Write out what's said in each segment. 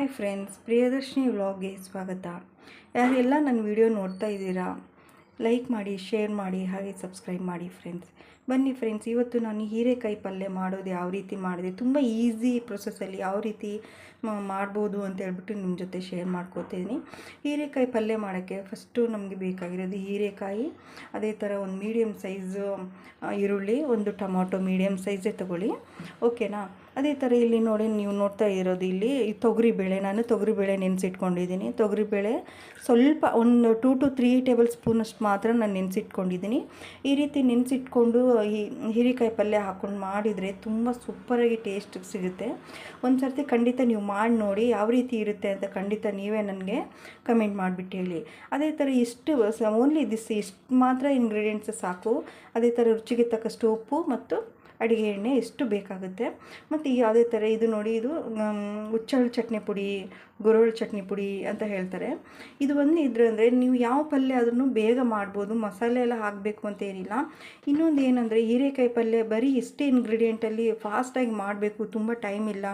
Hi friends, Priyadarshini ವ್ಲಾಗ್ಗೆ ಸ್ವಾಗತ. ಯಾರೆಲ್ಲ ನನ್ನ ವಿಡಿಯೋ ನೋಡ್ತಾ ಇದ್ದೀರಾ, ಲೈಕ್ ಮಾಡಿ, ಶೇರ್ ಮಾಡಿ, ಹಾಗೆ ಸಬ್ಸ್ಕ್ರೈಬ್ ಮಾಡಿ ಫ್ರೆಂಡ್ಸ್. ಬನ್ನಿ ಫ್ರೆಂಡ್ಸ್ ಇವತ್ತು ನಾನು ಹೀರೆಕಾಯಿ ಪಲ್ಯ ಮಾಡೋದು ಯಾವ ರೀತಿ ಮಾಡಿದೆ, ತುಂಬ ಈಸಿ ಪ್ರೊಸೆಸಲ್ಲಿ ಯಾವ ರೀತಿ ಮಾಡ್ಬೋದು ಅಂತ ಹೇಳ್ಬಿಟ್ಟು ನಿಮ್ಮ ಜೊತೆ ಶೇರ್ ಮಾಡ್ಕೋತೀನಿ ಹೀರೆಕಾಯಿ ಪಲ್ಯ ಮಾಡೋಕ್ಕೆ ಫಸ್ಟು ನಮಗೆ ಬೇಕಾಗಿರೋದು ಹೀರೆಕಾಯಿ, ಅದೇ ಥರ ಒಂದು ಮೀಡಿಯಮ್ ಸೈಜು ಈರುಳ್ಳಿ, ಒಂದು ಟೊಮೊಟೊ ಮೀಡಿಯಮ್ ಸೈಜೇ ತೊಗೊಳ್ಳಿ ಓಕೆನಾ ಅದೇ ಥರ ಇಲ್ಲಿ ನೋಡಿ ನೀವು ನೋಡ್ತಾ ಇರೋದು ಇಲ್ಲಿ ತೊಗರಿ ಬೇಳೆ, ನಾನು ತೊಗರಿಬೇಳೆ ನೆನೆಸಿಟ್ಕೊಂಡಿದ್ದೀನಿ ತೊಗರಿಬೇಳೆ ಸ್ವಲ್ಪ ಒಂದು ಟೂ ಟು ತ್ರೀ ಟೇಬಲ್ ಸ್ಪೂನಷ್ಟು ಮಾತ್ರ ನಾನು ನೆನೆಸಿಟ್ಕೊಂಡಿದ್ದೀನಿ ಈ ರೀತಿ ನೆನೆಸಿಟ್ಕೊಂಡು ಈ ಹೀರಿಕಾಯಿ ಪಲ್ಯ ಹಾಕ್ಕೊಂಡು ಮಾಡಿದರೆ ತುಂಬ ಸೂಪರಾಗಿ ಟೇಸ್ಟ್ ಸಿಗುತ್ತೆ. ಒಂದು ಸರ್ತಿ ಖಂಡಿತ ನೀವು ಮಾಡಿ ನೋಡಿ ಯಾವ ರೀತಿ ಇರುತ್ತೆ ಅಂತ ಖಂಡಿತ ನೀವೇ ನನಗೆ ಕಮೆಂಟ್ ಮಾಡಿಬಿಟ್ಟು ಹೇಳಿ. ಅದೇ ಥರ ಇಷ್ಟು ಓನ್ಲಿ ದಿಸ್ ಇಷ್ಟು ಮಾತ್ರ ಇಂಗ್ರೀಡಿಯೆಂಟ್ಸ್ ಸಾಕು. ಅದೇ ಥರ ರುಚಿಗೆ ತಕ್ಕಷ್ಟು ಉಪ್ಪು ಮತ್ತು ಅಡುಗೆ ಎಣ್ಣೆ ಎಷ್ಟು ಬೇಕಾಗುತ್ತೆ. ಮತ್ತು ಯಾವುದೇ ಥರ ಇದು ನೋಡಿ, ಇದು ಹುಚ್ಚಳು ಚಟ್ನಿ ಪುಡಿ ಗುರೋಳು ಚಟ್ನಿ ಪುಡಿ ಅಂತ ಹೇಳ್ತಾರೆ. ಇದು ಒಂದು ಇದ್ರೆ ಅಂದರೆ ನೀವು ಯಾವ ಪಲ್ಯ ಆದ್ರೂ ಬೇಗ ಮಾಡ್ಬೋದು, ಮಸಾಲೆ ಎಲ್ಲ ಹಾಕಬೇಕು ಅಂತ ಏನಿಲ್ಲ. ಇನ್ನೊಂದು ಏನಂದರೆ ಹೀರೆಕಾಯಿ ಪಲ್ಯ ಬರೀ ಇಷ್ಟೇ ಇಂಗ್ರೀಡಿಯೆಂಟಲ್ಲಿ ಫಾಸ್ಟಾಗಿ ಮಾಡಬೇಕು, ತುಂಬ ಟೈಮ್ ಇಲ್ಲ.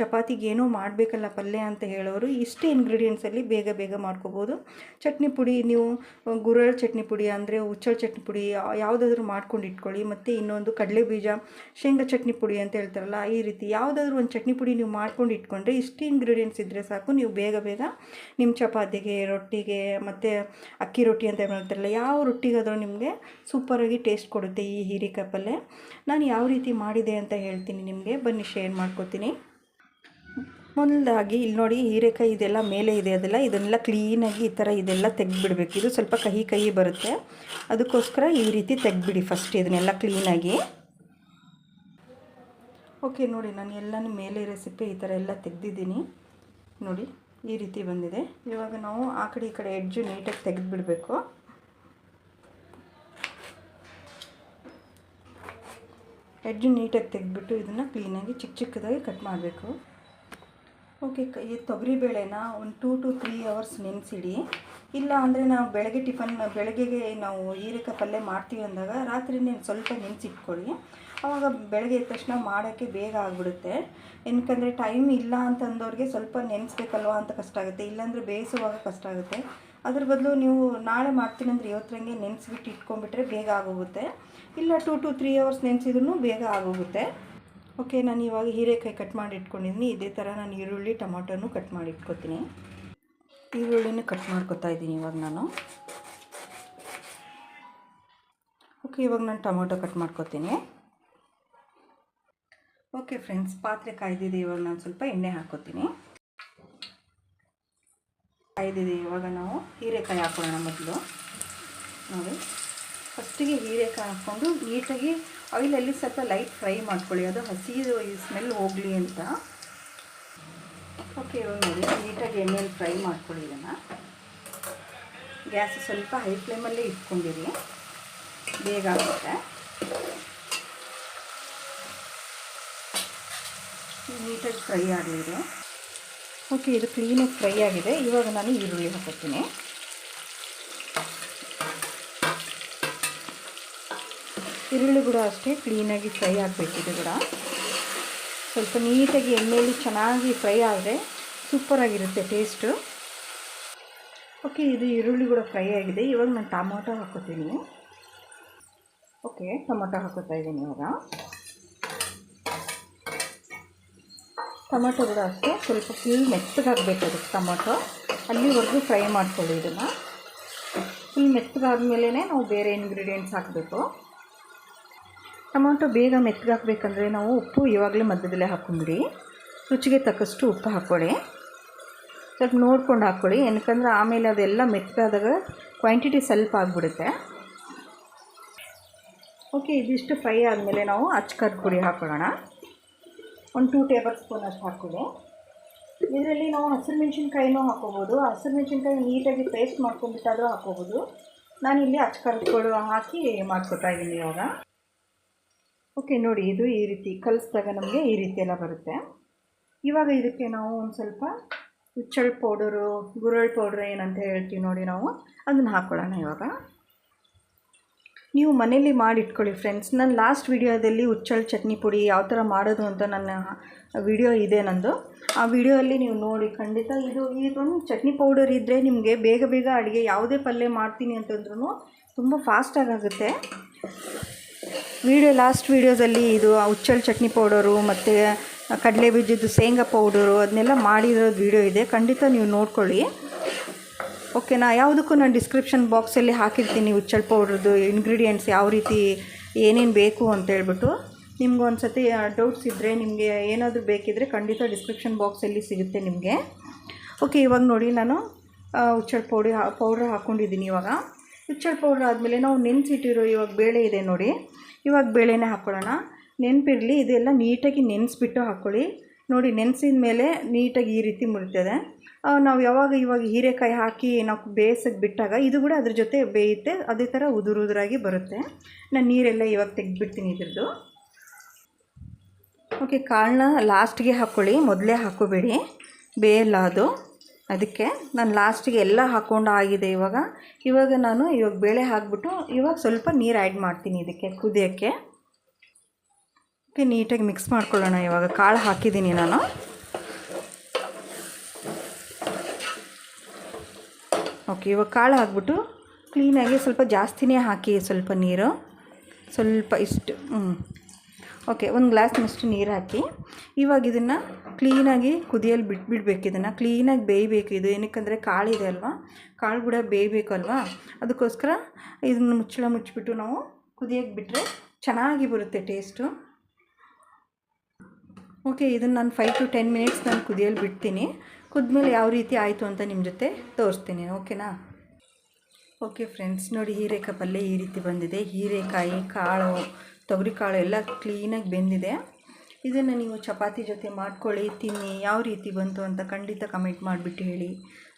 ಚಪಾತಿಗೆ ಏನೋ ಮಾಡಬೇಕಲ್ಲ ಪಲ್ಯ ಅಂತ ಹೇಳೋರು, ಇಷ್ಟೇ ಇಂಗ್ರೀಡಿಯೆಂಟ್ಸಲ್ಲಿ ಬೇಗ ಬೇಗ ಮಾಡ್ಕೋಬೋದು. ಚಟ್ನಿ ಪುಡಿ ನೀವು ಗುರಳ್ ಚಟ್ನಿ ಪುಡಿ ಅಂದರೆ ಹುಚ್ಚಳ ಚಟ್ನಿ ಪುಡಿ ಯಾವುದಾದ್ರೂ ಮಾಡ್ಕೊಂಡು ಇಟ್ಕೊಳ್ಳಿ. ಮತ್ತು ಇನ್ನೊಂದು ಕಡಲೆ ಬೀಜ ಶೇಂಗಾ ಚಟ್ನಿ ಪುಡಿ ಅಂತ ಹೇಳ್ತಾರಲ್ಲ, ಈ ರೀತಿ ಯಾವುದಾದ್ರೂ ಒಂದು ಚಟ್ನಿ ಪುಡಿ ನೀವು ಮಾಡ್ಕೊಂಡು ಇಟ್ಕೊಂಡ್ರೆ ಇಷ್ಟು ಇಂಗ್ರೀಡಿಯೆಂಟ್ಸ್ ಇದ್ದರೆ ಸಾಕು. ನೀವು ಬೇಗ ಬೇಗ ನಿಮ್ಮ ಚಪಾತಿಗೆ, ರೊಟ್ಟಿಗೆ, ಮತ್ತು ಅಕ್ಕಿ ರೊಟ್ಟಿ ಅಂತ ಹೇಳ್ತಾರಲ್ಲ ಯಾವ ರೊಟ್ಟಿಗಾದರೂ ನಿಮಗೆ ಸೂಪರಾಗಿ ಟೇಸ್ಟ್ ಕೊಡುತ್ತೆ ಈ ಹೀರೆಕಾಯಿ ಪಲ್ಯ ನಾನು ಯಾವ ರೀತಿ ಮಾಡಿದೆ ಅಂತ ಹೇಳ್ತೀನಿ ನಿಮಗೆ, ಬನ್ನಿ ಶೇರ್ ಮಾಡ್ಕೋತೀನಿ. ಮೊದಲಾಗಿ ಇಲ್ಲಿ ನೋಡಿ ಹೀರೆಕಾಯಿ ಇದೆಲ್ಲ ಮೇಲೆ ಇದೆ ಅದೆಲ್ಲ, ಇದನ್ನೆಲ್ಲ ಕ್ಲೀನಾಗಿ ಈ ಥರ ಇದೆಲ್ಲ ತೆಗೆದುಬಿಡ್ಬೇಕು. ಇದು ಸ್ವಲ್ಪ ಕಹಿ ಕಹಿ ಬರುತ್ತೆ. ಅದಕ್ಕೋಸ್ಕರ ಈ ರೀತಿ ತೆಗೆದ್ಬಿಡಿ ಫಸ್ಟ್ ಇದನ್ನೆಲ್ಲ ಕ್ಲೀನಾಗಿ ಓಕೆ ನೋಡಿ, ನಾನು ಎಲ್ಲನೂ ಮೇಲೆ ರೆಸಿಪಿ ಈ ಥರ ಎಲ್ಲ ತೆಗೆದಿದ್ದೀನಿ. ನೋಡಿ, ಈ ರೀತಿ ಬಂದಿದೆ. ಇವಾಗ ನಾವು ಆ ಕಡೆ ಈ ಕಡೆ ಎಡ್ಜು ನೀಟಾಗಿ ತೆಗೆದುಬಿಡಬೇಕು. ಎಡ್ಜು ನೀಟಾಗಿ ತೆಗೆದ್ಬಿಟ್ಟು ಇದನ್ನು ಕ್ಲೀನಾಗಿ ಚಿಕ್ಕ ಚಿಕ್ಕದಾಗಿ ಕಟ್ ಮಾಡಬೇಕು. ಓಕೆ ಈ ತೊಗರಿಬೇಳೆನ ಒಂದು ಟೂ ಟು ತ್ರೀ ಅವರ್ಸ್ ನೆನೆಸಿಡಿ. ಇಲ್ಲ ಅಂದರೆ ನಾವು ಬೆಳಗ್ಗೆ ಟಿಫನ್, ಬೆಳಗ್ಗೆಗೆ ನಾವು ಹೀರೆಕಾಯಿ ಪಲ್ಯ ಮಾಡ್ತೀವಿ ಅಂದಾಗ ರಾತ್ರಿನೇ ಸ್ವಲ್ಪ ನೆನೆಸಿಟ್ಕೊಳ್ಳಿ. ಆವಾಗ ಬೆಳಗ್ಗೆ ಎದ್ದ ತಕ್ಷಣ ಮಾಡೋಕ್ಕೆ ಬೇಗ ಆಗಿಬಿಡುತ್ತೆ. ಏನಕ್ಕಂದರೆ ಟೈಮ್ ಇಲ್ಲ ಅಂತಂದವ್ರಿಗೆ ಸ್ವಲ್ಪ ನೆನೆಸ್ಬೇಕಲ್ವ ಅಂತ ಕಷ್ಟ ಆಗುತ್ತೆ. ಇಲ್ಲಾಂದರೆ ಬೇಯಿಸುವಾಗ ಕಷ್ಟ ಆಗುತ್ತೆ. ಅದ್ರ ಬದಲು ನೀವು ನಾಳೆ ಮಾಡ್ತೀನಿ ಅಂದರೆ ಇವತ್ತರಂಗೆ ನೆನೆಸ್ಬಿಟ್ಟು ಇಟ್ಕೊಂಡ್ಬಿಟ್ರೆ ಬೇಗ ಆಗೋಗುತ್ತೆ. ಇಲ್ಲ ಟೂ ಟು ತ್ರೀ ಅವರ್ಸ್ ನೆನೆಸಿದ್ರೂ ಬೇಗ ಆಗೋಗುತ್ತೆ. ಓಕೆ ನಾನು ಇವಾಗ ಹೀರೆಕಾಯಿ ಕಟ್ ಮಾಡಿ ಇಟ್ಕೊಂಡಿದ್ದೀನಿ ಇದೇ ಥರ ನಾನು ಈರುಳ್ಳಿ, ಟೊಮಾಟೋನು ಕಟ್ ಮಾಡಿ ಇಟ್ಕೊತೀನಿ. ಈರುಳ್ಳಿನೂ ಕಟ್ ಮಾಡ್ಕೊತಾ ಇದ್ದೀನಿ ಇವಾಗ ನಾನು. ಓಕೆ ಇವಾಗ ನಾನು ಟೊಮೊಟೊ ಕಟ್ ಮಾಡ್ಕೊತೀನಿ. ಓಕೆ ಫ್ರೆಂಡ್ಸ್ ಪಾತ್ರೆ ಕಾಯ್ದಿದೆ. ಇವಾಗ ನಾನು ಸ್ವಲ್ಪ ಎಣ್ಣೆ ಹಾಕೋತೀನಿ. ಕಾಯ್ದಿದೆ. ಇವಾಗ ನಾವು ಹೀರೆಕಾಯಿ ಹಾಕೊಳ್ಳೋಣ ಮೊದಲು. ನೋಡಿ ಫಸ್ಟಿಗೆ ಹೀರೆಕಾಯಿ ಹಾಕ್ಕೊಂಡು ನೀಟಾಗಿ ಆಯಿಲಲ್ಲಿ ಸ್ವಲ್ಪ ಲೈಟ್ ಫ್ರೈ ಮಾಡ್ಕೊಳ್ಳಿ. ಅದು ಹಸಿದು ಸ್ಮೆಲ್ ಹೋಗಲಿ ಅಂತ. ಓಕೆ ಇವಾಗ ನೋಡಿ, ನೀಟಾಗಿ ಎಣ್ಣೆಯಲ್ಲಿ ಫ್ರೈ ಮಾಡ್ಕೊಳ್ಳಿ ಇದನ್ನು. ಗ್ಯಾಸ್ ಸ್ವಲ್ಪ ಹೈ ಫ್ಲೇಮಲ್ಲೇ ಇಟ್ಕೊಂಡಿರಿ. ಬೇಗ ಆಗುತ್ತೆ. ನೀಟಾಗಿ ಫ್ರೈ ಆಗಲಿದೆ. ಓಕೆ ಇದು ಕ್ಲೀನಾಗಿ ಫ್ರೈ ಆಗಿದೆ. ಇವಾಗ ನಾನು ಈರುಳ್ಳಿ ಹಾಕೋತೀನಿ ಈರುಳ್ಳಿ ಕೂಡ ಅಷ್ಟೇ ಕ್ಲೀನಾಗಿ ಫ್ರೈ ಆಗಬೇಕಿದೆ ಕೂಡ. ಸ್ವಲ್ಪ ನೀಟಾಗಿ ಎಣ್ಣೆಯಲ್ಲಿ ಚೆನ್ನಾಗಿ ಫ್ರೈ ಆದರೆ ಸೂಪರಾಗಿರುತ್ತೆ ಟೇಸ್ಟು ಓಕೆ ಇದು ಈರುಳ್ಳಿ ಕೂಡ ಫ್ರೈ ಆಗಿದೆ. ಇವಾಗ ನಾನು ಟೊಮೊಟೊ ಹಾಕೋತೀನಿ ಓಕೆ ಟೊಮೊಟೊ ಹಾಕೋತಾ ಇದ್ದೀನಿ ಇವಾಗ. ಟೊಮೊಟೊ ಕೂಡ ಅಷ್ಟೇ. ಸ್ವಲ್ಪ ಫುಲ್ ಮೆತ್ತಗಾಗಬೇಕು ಅದಕ್ಕೆ ಟೊಮೊಟೊ. ಅಲ್ಲಿವರೆಗೂ ಫ್ರೈ ಮಾಡ್ಕೊಳ್ಳಿ ಇದನ್ನು. ಫುಲ್ ಮೆತ್ತಗಾದ್ಮೇಲೆ ನಾವು ಬೇರೆ ಇಂಗ್ರೀಡಿಯೆಂಟ್ಸ್ ಹಾಕಬೇಕು. ಟೊಮೊಟೊ ಬೇಗ ಮೆತ್ತಗಾಗಬೇಕಂದ್ರೆ ನಾವು ಉಪ್ಪು ಇವಾಗಲೇ ಮಧ್ಯದಲ್ಲೇ ಹಾಕ್ಕೊಂಬಿಡಿ ರುಚಿಗೆ ತಕ್ಕಷ್ಟು ಉಪ್ಪು ಹಾಕ್ಕೊಳ್ಳಿ ಸ್ವಲ್ಪ ನೋಡ್ಕೊಂಡು ಹಾಕ್ಕೊಳ್ಳಿ ಏನಕ್ಕಂದ್ರೆ ಆಮೇಲೆ ಅದೆಲ್ಲ ಮೆತ್ತಗಾದಾಗ ಕ್ವಾಂಟಿಟಿ ಸ್ವಲ್ಪ ಆಗಿಬಿಡುತ್ತೆ. ಓಕೆ ಇದಿಷ್ಟು ಫ್ರೈ ಆದಮೇಲೆ ನಾವು ಅಚ್ಕರ್ ಪುಡಿ ಹಾಕ್ಕೊಳ್ಳೋಣ ಒಂದು ಟೂ ಟೇಬಲ್ ಸ್ಪೂನ್ ಅಷ್ಟು ಹಾಕ್ಕೊಳ್ಳಿ. ಇದರಲ್ಲಿ ನಾವು ಹಸಿರು ಮೆಣಸಿನ್ಕಾಯಿನೂ ಹಾಕೋಬೋದು ಹಸಿರು ಮೆಣಸಿನ್ಕಾಯಿ ನೀಟಾಗಿ ಪೇಸ್ಟ್ ಮಾಡ್ಕೊಂಡ್ಬಿಟ್ಟಾದರೂ ಹಾಕೋಬೋದು ನಾನಿಲ್ಲಿ ಅಚ್ಕರ್ಗಳು ಹಾಕಿ ಮಾಡ್ಕೊತಾ ಇದ್ದೀನಿ ಇವಾಗ. ಓಕೆ, ನೋಡಿ, ಇದು ಈ ರೀತಿ ಕಲಿಸಿದಾಗ ನಮಗೆ ಈ ರೀತಿ ಎಲ್ಲ ಬರುತ್ತೆ. ಇವಾಗ ಇದಕ್ಕೆ ನಾವು ಒಂದು ಸ್ವಲ್ಪ ಹುಚ್ಚಳು ಪೌಡರು ಗುರಳ್ ಪೌಡ್ರ್ ಏನಂತ ಹೇಳ್ತೀವಿ ನೋಡಿ ನಾವು. ಅದನ್ನು ಹಾಕ್ಕೊಳ್ಳೋಣ ಇವಾಗ. ನೀವು ಮನೇಲಿ ಮಾಡಿ ಇಟ್ಕೊಳ್ಳಿ ಫ್ರೆಂಡ್ಸ್. ನಾನು ಲಾಸ್ಟ್ ವೀಡಿಯೋದಲ್ಲಿ ಹುಚ್ಚಳು ಚಟ್ನಿ ಪುಡಿ ಯಾವ ಥರ ಮಾಡೋದು ಅಂತ ನನ್ನ ವಿಡಿಯೋ ಇದೆ ನಂದು. ಆ ವಿಡಿಯೋಲ್ಲಿ ನೀವು ನೋಡಿ ಖಂಡಿತ ಇದು ಇದೊಂದು ಚಟ್ನಿ ಪೌಡರ್ ಇದ್ದರೆ ನಿಮಗೆ ಬೇಗ ಬೇಗ ಅಡುಗೆ ಯಾವುದೇ ಪಲ್ಯ ಮಾಡ್ತೀನಿ ಅಂತಂದ್ರೂ ತುಂಬ ಫಾಸ್ಟಾಗುತ್ತೆ ವಿಡಿಯೋ ಲಾಸ್ಟ್ ವೀಡಿಯೋದಲ್ಲಿ ಇದು ಹುಚ್ಚಲ್ ಚಟ್ನಿ ಪೌಡರು ಮತ್ತು ಕಡಲೆ ಬೀಜದ್ದು ಶೇಂಗಾ ಪೌಡರು ಅದನ್ನೆಲ್ಲ ಮಾಡಿರೋದು ವಿಡಿಯೋ ಇದೆ. ಖಂಡಿತ ನೀವು ನೋಡ್ಕೊಳ್ಳಿ. ಓಕೆನಾ ಯಾವುದಕ್ಕೂ ನಾನು ಡಿಸ್ಕ್ರಿಪ್ಷನ್ ಬಾಕ್ಸಲ್ಲಿ ಹಾಕಿರ್ತೀನಿ ಉಚ್ಚಳ ಪೌಡ್ರದ್ದು ಇಂಗ್ರೀಡಿಯೆಂಟ್ಸ್ ಯಾವ ರೀತಿ ಏನೇನು ಬೇಕು ಅಂತ ಹೇಳ್ಬಿಟ್ಟು. ನಿಮ್ಗೆ ಒಂದು ಸತಿ ಡೌಟ್ಸ್ ಇದ್ದರೆ ನಿಮಗೆ ಏನಾದರೂ ಬೇಕಿದ್ದರೆ ಖಂಡಿತ ಡಿಸ್ಕ್ರಿಪ್ಷನ್ ಬಾಕ್ಸಲ್ಲಿ ಸಿಗುತ್ತೆ ನಿಮಗೆ. ಓಕೆ ಇವಾಗ ನೋಡಿ ನಾನು ಉಚ್ಚಳ ಪೌಡಿ ಪೌಡ್ರ್ ಹಾಕ್ಕೊಂಡಿದ್ದೀನಿ ಇವಾಗ. ಉಚ್ಚಳ ಪೌಡ್ರ್ ಆದಮೇಲೆ ನಾವು ನೆನೆಸಿಟ್ಟಿರೋ ಇವಾಗ ಬೇಳೆ ಇದೆ ನೋಡಿ. ಇವಾಗ ಬೇಳೆನೇ ಹಾಕ್ಕೊಳ್ಳೋಣ ನೆನಪಿರಲಿ, ಇದೆಲ್ಲ ನೀಟಾಗಿ ನೆನೆಸ್ಬಿಟ್ಟು ಹಾಕ್ಕೊಳ್ಳಿ ನೋಡಿ, ನೆನೆಸಿದ ಮೇಲೆ ನೀಟಾಗಿ ಈ ರೀತಿ ಮುರಿತದೆ. ನಾವು ಯಾವಾಗ ಇವಾಗ ಹೀರೆಕಾಯಿ ಹಾಕಿ ನಾವು ಬೇಯಿಸಕ್ಕೆ ಬಿಟ್ಟಾಗ ಇದು ಕೂಡ ಅದ್ರ ಜೊತೆ ಬೇಯುತ್ತೆ, ಅದೇ ಥರ ಉದುರು ಉದುರಾಗಿ ಬರುತ್ತೆ. ನಾನು ನೀರೆಲ್ಲ ಇವಾಗ ತೆಗೆದ್ಬಿಡ್ತೀನಿ ಇದ್ರದ್ದು. ಓಕೆ, ಕಾಳನ್ನ ಲಾಸ್ಟ್ಗೆ ಹಾಕ್ಕೊಳ್ಳಿ ಮೊದಲೇ ಹಾಕೋಬೇಡಿ. ಬೇಯಲ್ಲ ಅದು. ಅದಕ್ಕೆ ನಾನು ಲಾಸ್ಟಿಗೆ ಎಲ್ಲ ಹಾಕ್ಕೊಂಡು ಆಗಿದೆ ಇವಾಗ. ಇವಾಗ ನಾನು ಇವಾಗ ಬೇಳೆ ಹಾಕ್ಬಿಟ್ಟು ಇವಾಗ ಸ್ವಲ್ಪ ನೀರು ಆ್ಯಡ್ ಮಾಡ್ತೀನಿ ಇದಕ್ಕೆ ಕುದಿಯೋಕ್ಕೆ. ಓಕೆ ನೀಟಾಗಿ ಮಿಕ್ಸ್ ಮಾಡ್ಕೊಳ್ಳೋಣ. ಇವಾಗ ಕಾಳು ಹಾಕಿದ್ದೀನಿ ನಾನು. ಓಕೆ, ಇವಾಗ ಕಾಳು ಹಾಕ್ಬಿಟ್ಟು ಕ್ಲೀನಾಗಿ ಸ್ವಲ್ಪ ಜಾಸ್ತಿನೇ ಹಾಕಿ ಸ್ವಲ್ಪ ನೀರು. ಸ್ವಲ್ಪ ಇಷ್ಟು ಹ್ಞೂ ಓಕೆ, ಒಂದು ಗ್ಲಾಸ್ನಷ್ಟು ನೀರು ಹಾಕಿ ಇವಾಗ ಇದನ್ನು ಕ್ಲೀನಾಗಿ ಕುದಿಯಲ್ಲಿ ಬಿಟ್ಬಿಡ್ಬೇಕು. ಇದನ್ನು ಕ್ಲೀನಾಗಿ ಬೇಯಬೇಕು. ಇದು ಏನಕ್ಕಂದರೆ ಕಾಳಿದೆ ಅಲ್ವಾ? ಕಾಳು ಕೂಡ ಬೇಯಬೇಕು ಅಲ್ವಾ? ಅದಕ್ಕೋಸ್ಕರ ಇದನ್ನು ಮುಚ್ಚಳ ಮುಚ್ಚಿಬಿಟ್ಟು ನಾವು ಕುದಿಯೋಕ್ಕೆ ಬಿಟ್ಟರೆ ಚೆನ್ನಾಗಿ ಬರುತ್ತೆ ಟೇಸ್ಟು. ಓಕೆ, ಇದನ್ನು ನಾನು ಫೈವ್ ಟು ಟೆನ್ ಮಿನಿಟ್ಸ್ ನಾನು ಕುದಿಯಲ್ಲಿ ಬಿಡ್ತೀನಿ. ಕುದ್ಮೇಲೆ ಯಾವ ರೀತಿ ಆಯಿತು ಅಂತ ನಿಮ್ಮ ಜೊತೆ ತೋರಿಸ್ತೀನಿ, ಓಕೆನಾ? ಓಕೆ ಫ್ರೆಂಡ್ಸ್ ನೋಡಿ ಹೀರೆಕಾಯಿ ಪಲ್ಯ ಈ ರೀತಿ ಬಂದಿದೆ. ಹೀರೆಕಾಯಿ, ಕಾಳು, ತೊಗರಿ ಕಾಳು ಎಲ್ಲ ಕ್ಲೀನಾಗಿ ಬೆಂದಿದೆ. ಇದನ್ನು ನೀವು ಚಪಾತಿ ಜೊತೆ ಮಾಡ್ಕೊಳ್ಳಿ, ತಿನ್ನಿ, ಯಾವ ರೀತಿ ಬಂತು ಅಂತ ಖಂಡಿತ ಕಮೆಂಟ್ ಮಾಡಿಬಿಟ್ಟು ಹೇಳಿ.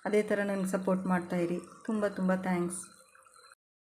ಅದೇ ಥರ ನನಗೆ ಸಪೋರ್ಟ್ ಮಾಡ್ತಾಯಿರಿ ತುಂಬ ತುಂಬ ಥ್ಯಾಂಕ್ಸ್